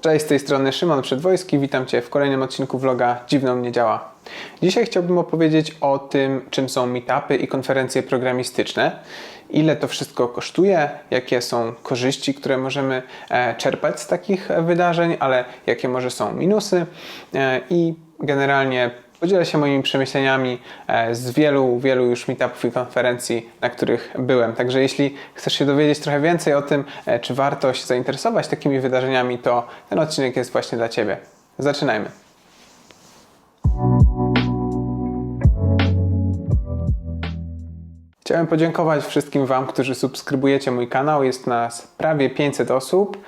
Cześć, z tej strony Szymon Przedwojski, witam Cię w kolejnym odcinku vloga Dziwno mnie działa. Dzisiaj chciałbym opowiedzieć o tym, czym są meetupy i konferencje programistyczne, ile to wszystko kosztuje, jakie są korzyści, które możemy e, czerpać z takich e, wydarzeń, ale jakie może są minusy e, i generalnie Podzielę się moimi przemyśleniami e, z wielu, wielu już meetupów i konferencji, na których byłem. Także jeśli chcesz się dowiedzieć trochę więcej o tym, e, czy warto się zainteresować takimi wydarzeniami, to ten odcinek jest właśnie dla Ciebie. Zaczynajmy. Chciałem podziękować wszystkim Wam, którzy subskrybujecie mój kanał. Jest nas prawie 500 osób.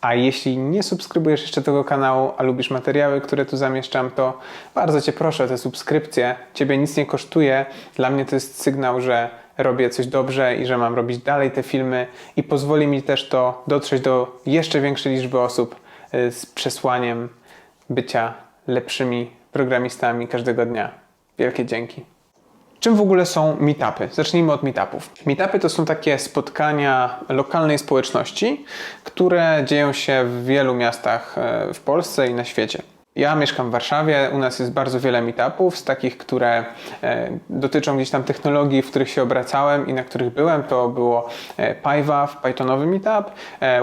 A jeśli nie subskrybujesz jeszcze tego kanału, a lubisz materiały, które tu zamieszczam, to bardzo Cię proszę o tę subskrypcję. Ciebie nic nie kosztuje. Dla mnie to jest sygnał, że robię coś dobrze i że mam robić dalej te filmy i pozwoli mi też to dotrzeć do jeszcze większej liczby osób y, z przesłaniem bycia lepszymi programistami każdego dnia. Wielkie dzięki. Czym w ogóle są meetupy? Zacznijmy od meetupów. Meetupy to są takie spotkania lokalnej społeczności, które dzieją się w wielu miastach e, w Polsce i na świecie. Ja mieszkam w Warszawie, u nas jest bardzo wiele meetupów, z takich, które e, dotyczą gdzieś tam technologii, w których się obracałem i na których byłem. To było e, PyWav, Pythonowy meetup,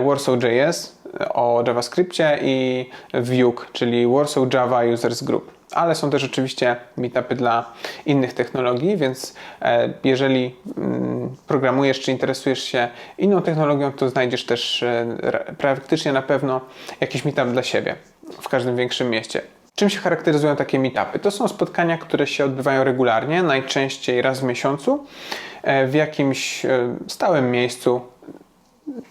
Warsaw.js o JavaScriptie i Vue, czyli Warsaw Java Users Group ale są też oczywiście meetupy dla innych technologii, więc e, jeżeli mm, programujesz czy interesujesz się inną technologią, to znajdziesz też e, praktycznie na pewno jakiś meetup dla siebie w każdym większym mieście. Czym się charakteryzują takie meetupy? To są spotkania, które się odbywają regularnie, najczęściej raz w miesiącu, e, w jakimś stałym miejscu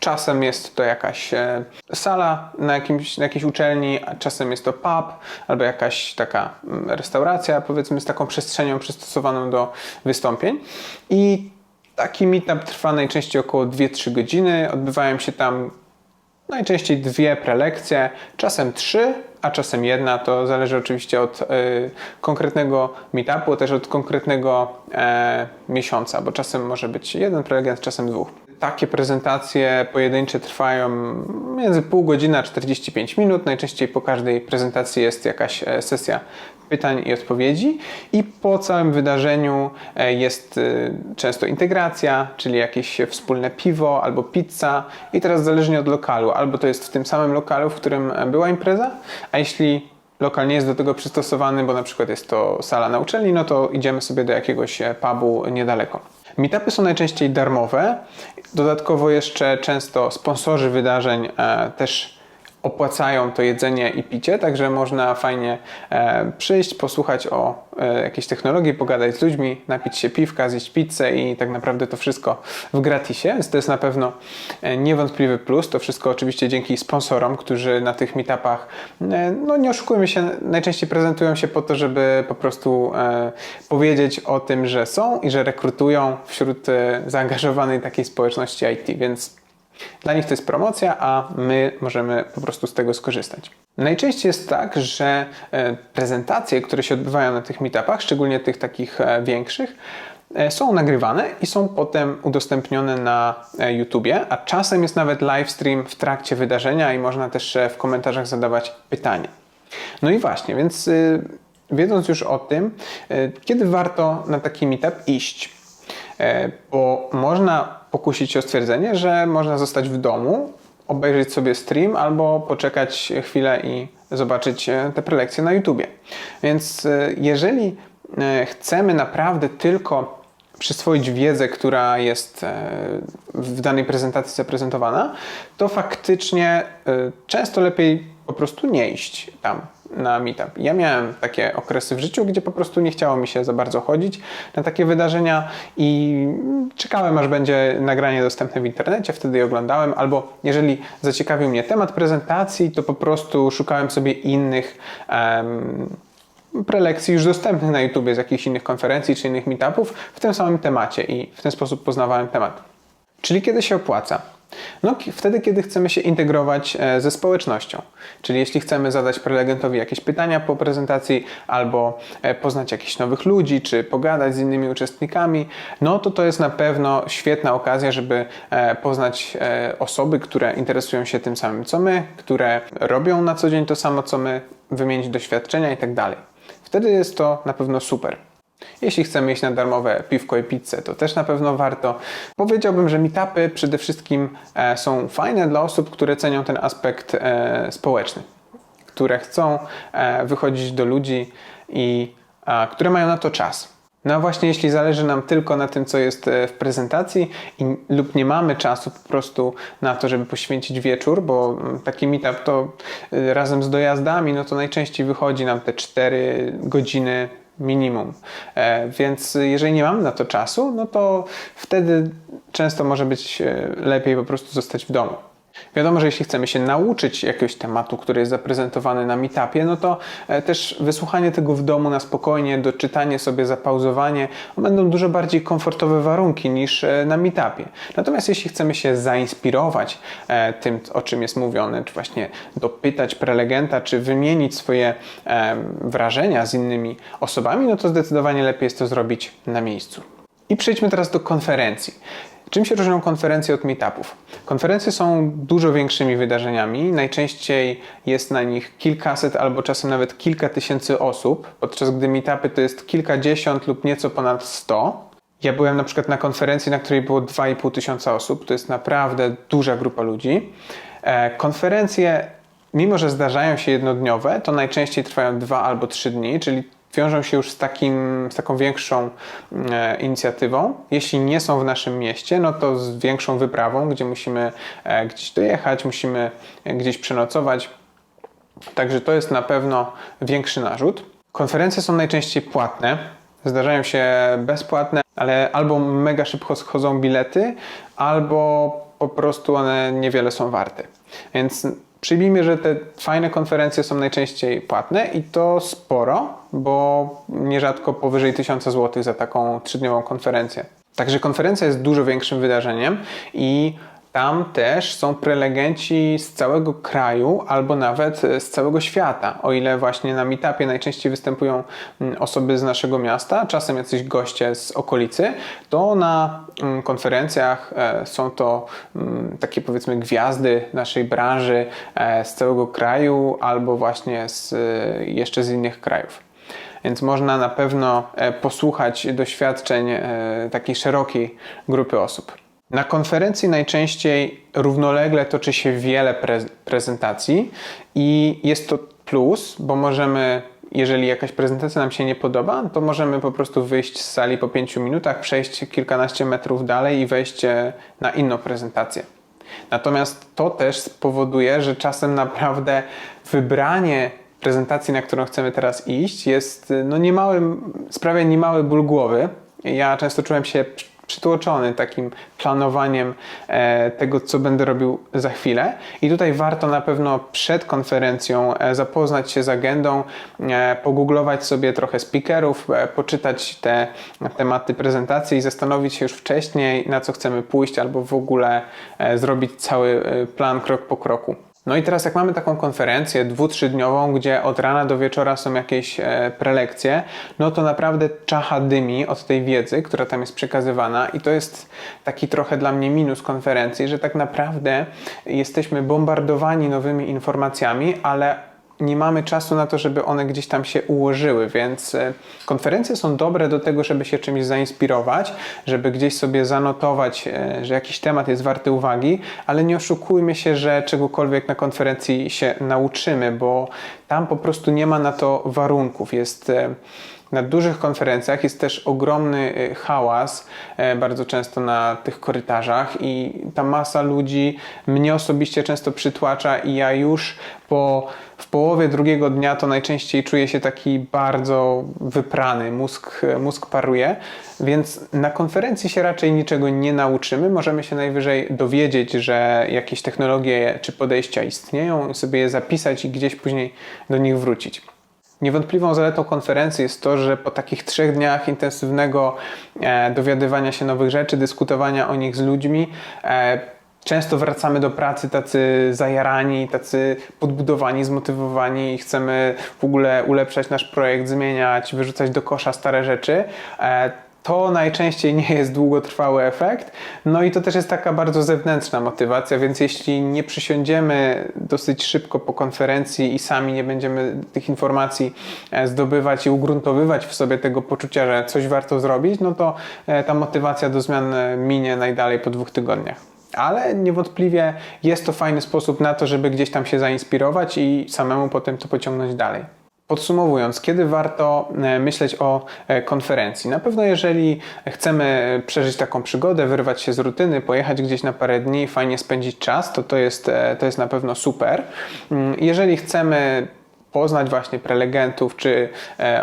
Czasem jest to jakaś e, sala na, jakimś, na jakiejś uczelni, a czasem jest to pub albo jakaś taka mm, restauracja, powiedzmy, z taką przestrzenią przystosowaną do wystąpień. I taki meetup trwa najczęściej około 2-3 godziny. Odbywają się tam najczęściej dwie prelekcje, czasem trzy, a czasem jedna. To zależy oczywiście od y, konkretnego meetupu, też od konkretnego e, miesiąca, bo czasem może być jeden prelegent, czasem dwóch takie prezentacje pojedyncze trwają między pół godziny a 45 minut. Najczęściej po każdej prezentacji jest jakaś e, sesja pytań i odpowiedzi i po całym wydarzeniu e, jest e, często integracja, czyli jakieś wspólne piwo albo pizza i teraz zależnie od lokalu, albo to jest w tym samym lokalu, w którym była impreza, a jeśli lokal nie jest do tego przystosowany, bo na przykład jest to sala na uczelni, no to idziemy sobie do jakiegoś pubu niedaleko. Meetupy są najczęściej darmowe. Dodatkowo jeszcze często sponsorzy wydarzeń e, też opłacają to jedzenie i picie, także można fajnie e, przyjść, posłuchać o e, jakiejś technologii, pogadać z ludźmi, napić się piwka, zjeść pizzę i tak naprawdę to wszystko w gratisie, więc to jest na pewno e, niewątpliwy plus. To wszystko oczywiście dzięki sponsorom, którzy na tych meetupach, no nie oszukujmy się, najczęściej prezentują się po to, żeby po prostu powiedzieć o tym, że są i że rekrutują wśród zaangażowanej takiej społeczności IT, więc dla nich to jest promocja, a my możemy po prostu z tego skorzystać. Najczęściej jest tak, że e, prezentacje, które się odbywają na tych meetupach, szczególnie tych takich e, większych, e, są nagrywane i są potem udostępnione na YouTubie, a czasem jest nawet live stream w trakcie wydarzenia i można też w komentarzach zadawać pytania. No i właśnie, więc wiedząc już o tym, kiedy warto na taki meetup iść, bo można pokusić o stwierdzenie, że można zostać w domu, obejrzeć sobie stream albo poczekać chwilę i zobaczyć e, te prelekcje na YouTubie. Więc e, jeżeli e, chcemy naprawdę tylko przyswoić wiedzę, która jest w danej prezentacji zaprezentowana, to faktycznie często lepiej po prostu nie iść tam na meetup. Ja miałem takie okresy w życiu, gdzie po prostu nie chciało mi się za bardzo chodzić na takie wydarzenia i czekałem, aż będzie nagranie dostępne w internecie, wtedy je oglądałem, albo jeżeli zaciekawił mnie temat prezentacji, to po prostu szukałem sobie innych um, prelekcji już dostępnych na YouTube z jakichś innych konferencji czy innych meetupów w tym samym temacie i w ten sposób poznawałem temat. Czyli kiedy się opłaca? No, wtedy, kiedy chcemy się integrować e, ze społecznością. Czyli jeśli chcemy zadać prelegentowi jakieś pytania po prezentacji, albo e, poznać jakichś nowych ludzi, czy pogadać z innymi uczestnikami, no to to jest na pewno świetna okazja, żeby e, poznać osoby, które interesują się tym samym co my, które robią na co dzień to samo co my, wymienić doświadczenia i tak. Wtedy jest to na pewno super. Jeśli chcemy iść na darmowe piwko i pizzę, to też na pewno warto. Powiedziałbym, że meetupy przede wszystkim e, są fajne dla osób, które cenią ten aspekt e, społeczny, które chcą e, wychodzić do ludzi i które mają na to czas. No a właśnie jeśli zależy nam tylko na tym, co jest w prezentacji i, lub nie mamy czasu po prostu na to, żeby poświęcić wieczór, bo mm, taki meetup to y, razem z dojazdami, no to najczęściej wychodzi nam te 4 godziny minimum. E, Więc jeżeli nie mamy na to czasu, no to wtedy często może być e, lepiej po prostu zostać w domu. Wiadomo, że jeśli chcemy się nauczyć jakiegoś tematu, który jest zaprezentowany na meetupie, no to e, też wysłuchanie tego w domu na spokojnie, doczytanie sobie, zapauzowanie będą dużo bardziej komfortowe warunki niż e, na meetupie. Natomiast jeśli chcemy się zainspirować e, tym, o czym jest mówione, czy właśnie dopytać prelegenta, czy wymienić swoje wrażenia z innymi osobami, no to zdecydowanie lepiej jest to zrobić na miejscu. I przejdźmy teraz do konferencji. Czym się różnią konferencje od meetupów? Konferencje są dużo większymi wydarzeniami. Najczęściej jest na nich kilkaset albo czasem nawet kilka tysięcy osób, podczas gdy meetupy to jest kilkadziesiąt lub nieco ponad sto. Ja byłem na przykład na konferencji, na której było 2,5 tysiąca osób. To jest naprawdę duża grupa ludzi. E, Konferencje, mimo że zdarzają się jednodniowe, to najczęściej trwają dwa albo trzy dni, czyli wiążą się już z, takim, z taką większą e, inicjatywą. Jeśli nie są w naszym mieście, no to z większą wyprawą, gdzie musimy e, gdzieś dojechać, musimy e, gdzieś przenocować. Także to jest na pewno większy narzut. Konferencje są najczęściej płatne. Zdarzają się bezpłatne, ale albo mega szybko schodzą bilety, albo po prostu one niewiele są warte. Więc przyjmijmy, że te fajne konferencje są najczęściej płatne i to sporo, bo nierzadko powyżej 1000 zł za taką trzydniową konferencję. Także konferencja jest dużo większym wydarzeniem i tam też są prelegenci z całego kraju albo nawet z całego świata. O ile właśnie na meetupie najczęściej występują osoby z naszego miasta, czasem jacyś goście z okolicy, to na konferencjach e, są to takie powiedzmy gwiazdy naszej branży e, z całego kraju albo właśnie z, e, jeszcze z innych krajów. Więc można na pewno e, posłuchać doświadczeń e, takiej szerokiej grupy osób. Na konferencji najczęściej równolegle toczy się wiele pre- prezentacji i jest to plus, bo możemy, jeżeli jakaś prezentacja nam się nie podoba, to możemy po prostu wyjść z sali po 5 minutach, przejść kilkanaście metrów dalej i wejść e, na inną prezentację. Natomiast to też spowoduje, że czasem naprawdę wybranie prezentacji, na którą chcemy teraz iść, jest no niemały, sprawia niemały ból głowy. Ja często czułem się przy- przytłoczony takim planowaniem e, tego, co będę robił za chwilę. I tutaj warto na pewno przed konferencją e, zapoznać się z agendą, e, pogooglować sobie trochę speakerów, poczytać te tematy prezentacji i zastanowić się już wcześniej, na co chcemy pójść, albo w ogóle zrobić cały plan krok po kroku. No i teraz jak mamy taką konferencję dwu, trzydniową, gdzie od rana do wieczora są jakieś e, prelekcje, no to naprawdę czacha dymi od tej wiedzy, która tam jest przekazywana i to jest taki trochę dla mnie minus konferencji, że tak naprawdę jesteśmy bombardowani nowymi informacjami, ale nie mamy czasu na to, żeby one gdzieś tam się ułożyły, więc e, konferencje są dobre do tego, żeby się czymś zainspirować, żeby gdzieś sobie zanotować, e, że jakiś temat jest warty uwagi, ale nie oszukujmy się, że czegokolwiek na konferencji się nauczymy, bo tam po prostu nie ma na to warunków. Jest e, na dużych konferencjach jest też ogromny y, hałas, e, bardzo często na tych korytarzach i ta masa ludzi mnie osobiście często przytłacza i ja już po w połowie drugiego dnia to najczęściej czuję się taki bardzo wyprany, mózg, mózg paruje, więc na konferencji się raczej niczego nie nauczymy. Możemy się najwyżej dowiedzieć, że jakieś technologie czy podejścia istnieją, sobie je zapisać i gdzieś później do nich wrócić. Niewątpliwą zaletą konferencji jest to, że po takich trzech dniach intensywnego e, dowiadywania się nowych rzeczy, dyskutowania o nich z ludźmi, e, Często wracamy do pracy tacy zajarani, tacy podbudowani, zmotywowani i chcemy w ogóle ulepszać nasz projekt, zmieniać, wyrzucać do kosza stare rzeczy. To najczęściej nie jest długotrwały efekt. No i to też jest taka bardzo zewnętrzna motywacja, więc jeśli nie przysiądziemy dosyć szybko po konferencji i sami nie będziemy tych informacji e, zdobywać i ugruntowywać w sobie tego poczucia, że coś warto zrobić, no to e, ta motywacja do zmian e, minie najdalej po dwóch tygodniach ale niewątpliwie jest to fajny sposób na to, żeby gdzieś tam się zainspirować i samemu potem to pociągnąć dalej. Podsumowując, kiedy warto e, myśleć o e, konferencji? Na pewno, jeżeli chcemy przeżyć taką przygodę, wyrwać się z rutyny, pojechać gdzieś na parę dni, fajnie spędzić czas, to to jest, e, to jest na pewno super. Mm, jeżeli chcemy poznać właśnie prelegentów czy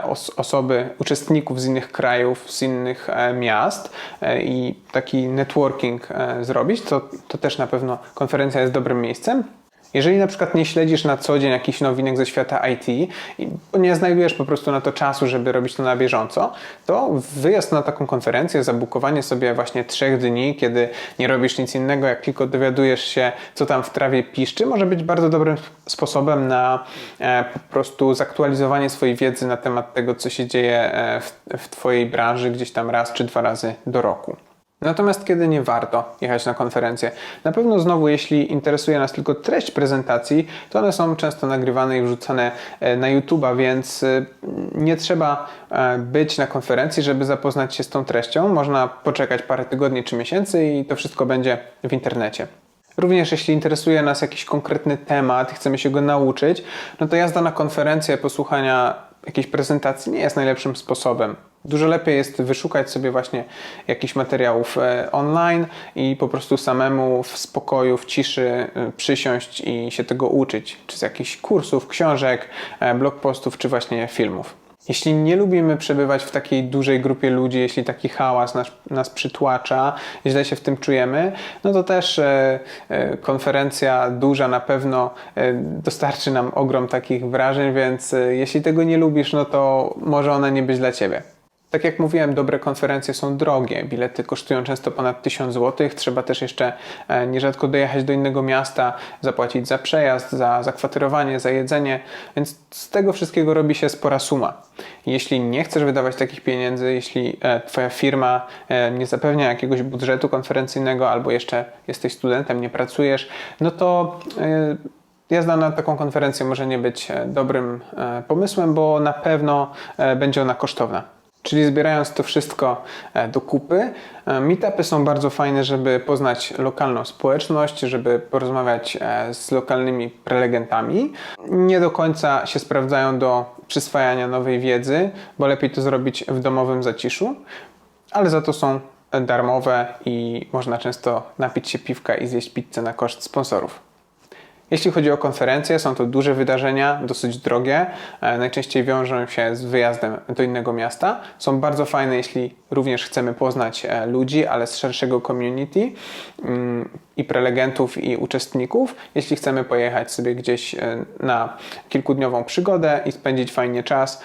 os osoby, uczestników z innych krajów, z innych miast i taki networking zrobić, to, to też na pewno konferencja jest dobrym miejscem. Jeżeli na przykład nie śledzisz na co dzień jakichś nowinek ze świata IT i nie znajdujesz po prostu na to czasu, żeby robić to na bieżąco, to wyjazd na taką konferencję, zabukowanie sobie właśnie trzech dni, kiedy nie robisz nic innego, jak tylko dowiadujesz się, co tam w trawie piszczy, może być bardzo dobrym sposobem na e, po prostu zaktualizowanie swojej wiedzy na temat tego, co się dzieje e, w, w Twojej branży gdzieś tam raz czy dwa razy do roku. Natomiast kiedy nie warto jechać na konferencję? Na pewno znowu, jeśli interesuje nas tylko treść prezentacji, to one są często nagrywane i wrzucane e, na YouTube'a, więc e, nie trzeba e, być na konferencji, żeby zapoznać się z tą treścią. Można poczekać parę tygodni czy miesięcy i to wszystko będzie w internecie. Również jeśli interesuje nas jakiś konkretny temat i chcemy się go nauczyć, no to jazda na konferencję, posłuchania jakiejś prezentacji nie jest najlepszym sposobem. Dużo lepiej jest wyszukać sobie właśnie jakichś materiałów e, online i po prostu samemu w spokoju, w ciszy e, przysiąść i się tego uczyć, czy z jakichś kursów, książek, e, blogpostów, czy właśnie filmów. Jeśli nie lubimy przebywać w takiej dużej grupie ludzi, jeśli taki hałas nas, nas przytłacza, źle się w tym czujemy, no to też e, konferencja duża na pewno e, dostarczy nam ogrom takich wrażeń, więc e, jeśli tego nie lubisz, no to może ona nie być dla Ciebie. Tak jak mówiłem, dobre konferencje są drogie. Bilety kosztują często ponad 1000 zł. Trzeba też jeszcze e, nierzadko dojechać do innego miasta, zapłacić za przejazd, za zakwaterowanie, za jedzenie, więc z tego wszystkiego robi się spora suma. Jeśli nie chcesz wydawać takich pieniędzy, jeśli e, Twoja firma e, nie zapewnia jakiegoś budżetu konferencyjnego albo jeszcze jesteś studentem, nie pracujesz, no to jazda na taką konferencję może nie być dobrym pomysłem, bo na pewno będzie ona kosztowna. Czyli zbierając to wszystko e, do kupy, e, meetupy są bardzo fajne, żeby poznać lokalną społeczność, żeby porozmawiać e, z lokalnymi prelegentami. Nie do końca się sprawdzają do przyswajania nowej wiedzy, bo lepiej to zrobić w domowym zaciszu, ale za to są darmowe i można często napić się piwka i zjeść pizzę na koszt sponsorów. Jeśli chodzi o konferencje, są to duże wydarzenia, dosyć drogie, e, najczęściej wiążą się z wyjazdem do innego miasta. Są bardzo fajne, jeśli również chcemy poznać e, ludzi, ale z szerszego community mm, i prelegentów i uczestników. Jeśli chcemy pojechać sobie gdzieś e, na kilkudniową przygodę i spędzić fajnie czas,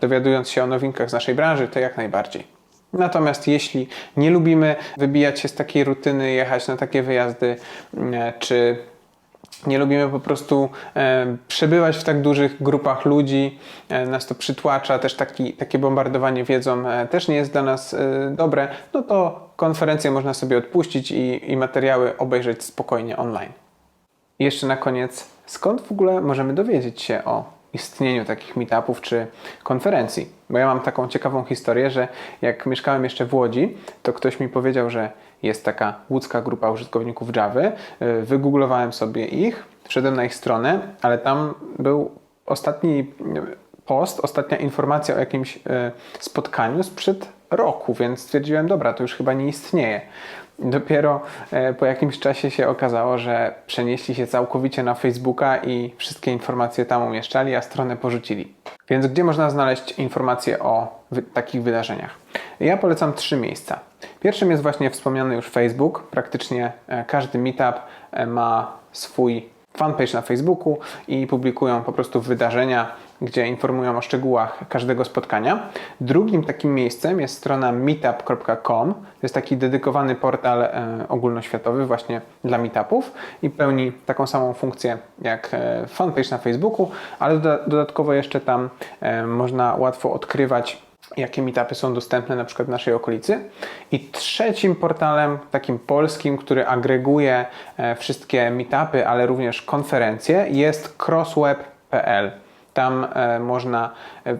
dowiadując się o nowinkach z naszej branży, to jak najbardziej. Natomiast jeśli nie lubimy wybijać się z takiej rutyny, jechać na takie wyjazdy, mm, czy nie lubimy po prostu e, przebywać w tak dużych grupach ludzi, e, nas to przytłacza, też taki, takie bombardowanie wiedzą e, też nie jest dla nas dobre, no to konferencję można sobie odpuścić i, i materiały obejrzeć spokojnie online. I jeszcze na koniec, skąd w ogóle możemy dowiedzieć się o istnieniu takich meetupów czy konferencji? Bo ja mam taką ciekawą historię, że jak mieszkałem jeszcze w Łodzi, to ktoś mi powiedział, że jest taka łódzka grupa użytkowników Java. Y, wygooglowałem sobie ich, wszedłem na ich stronę, ale tam był ostatni post, ostatnia informacja o jakimś y, spotkaniu sprzed roku, więc stwierdziłem, dobra, to już chyba nie istnieje. Dopiero y, po jakimś czasie się okazało, że przenieśli się całkowicie na Facebooka i wszystkie informacje tam umieszczali, a stronę porzucili. Więc gdzie można znaleźć informacje o wy takich wydarzeniach? Ja polecam trzy miejsca. Pierwszym jest właśnie wspomniany już Facebook. Praktycznie e, każdy meetup e, ma swój fanpage na Facebooku i publikują po prostu wydarzenia, gdzie informują o szczegółach każdego spotkania. Drugim takim miejscem jest strona meetup.com. To jest taki dedykowany portal e, ogólnoświatowy właśnie dla meetupów i pełni taką samą funkcję jak fanpage na Facebooku, ale doda- dodatkowo jeszcze tam można łatwo odkrywać jakie meetupy są dostępne na przykład w naszej okolicy. I trzecim portalem, takim polskim, który agreguje e, wszystkie meetupy, ale również konferencje, jest crossweb.pl. Tam e, można e,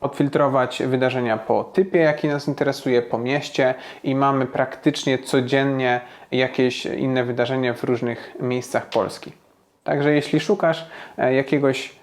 odfiltrować wydarzenia po typie, jaki nas interesuje, po mieście i mamy praktycznie codziennie jakieś inne wydarzenie w różnych miejscach Polski. Także jeśli szukasz jakiegoś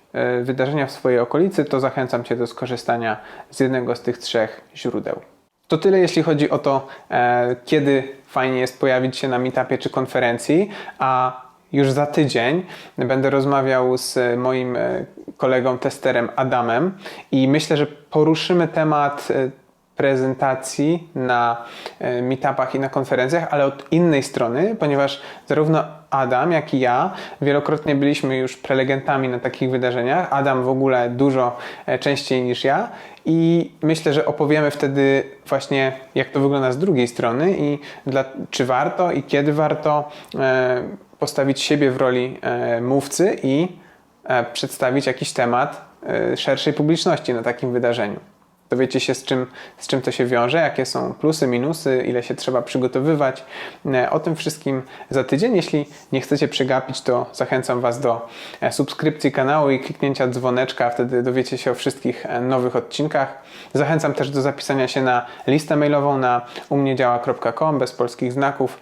wydarzenia w swojej okolicy, to zachęcam Cię do skorzystania z jednego z tych trzech źródeł. To tyle, jeśli chodzi o to, e, kiedy fajnie jest pojawić się na meetupie czy konferencji, a już za tydzień będę rozmawiał z moim e, kolegą testerem Adamem i myślę, że poruszymy temat e, prezentacji na e, meetupach i na konferencjach, ale od innej strony, ponieważ zarówno Adam, jak i ja wielokrotnie byliśmy już prelegentami na takich wydarzeniach. Adam w ogóle dużo e, częściej niż ja i myślę, że opowiemy wtedy właśnie jak to wygląda z drugiej strony i dla, czy warto i kiedy warto e, postawić siebie w roli mówcy i przedstawić jakiś temat szerszej publiczności na takim wydarzeniu. Dowiecie się, z czym, z czym to się wiąże, jakie są plusy, minusy, ile się trzeba przygotowywać. E, O tym wszystkim za tydzień. Jeśli nie chcecie przegapić, to zachęcam Was do e, subskrypcji kanału i kliknięcia dzwoneczka, wtedy dowiecie się o wszystkich e, nowych odcinkach. Zachęcam też do zapisania się na listę mailową na umniedziała.com bez polskich znaków.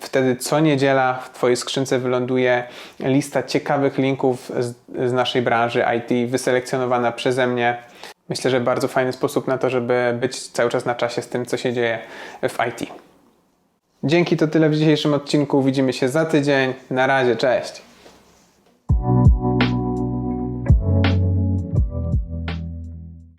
Wtedy co niedziela w Twojej skrzynce wyląduje lista ciekawych linków z, z naszej branży IT, wyselekcjonowana przeze mnie. Myślę, że bardzo fajny sposób na to, żeby być cały czas na czasie z tym, co się dzieje w IT. Dzięki, to tyle w dzisiejszym odcinku. Widzimy się za tydzień. Na razie, cześć.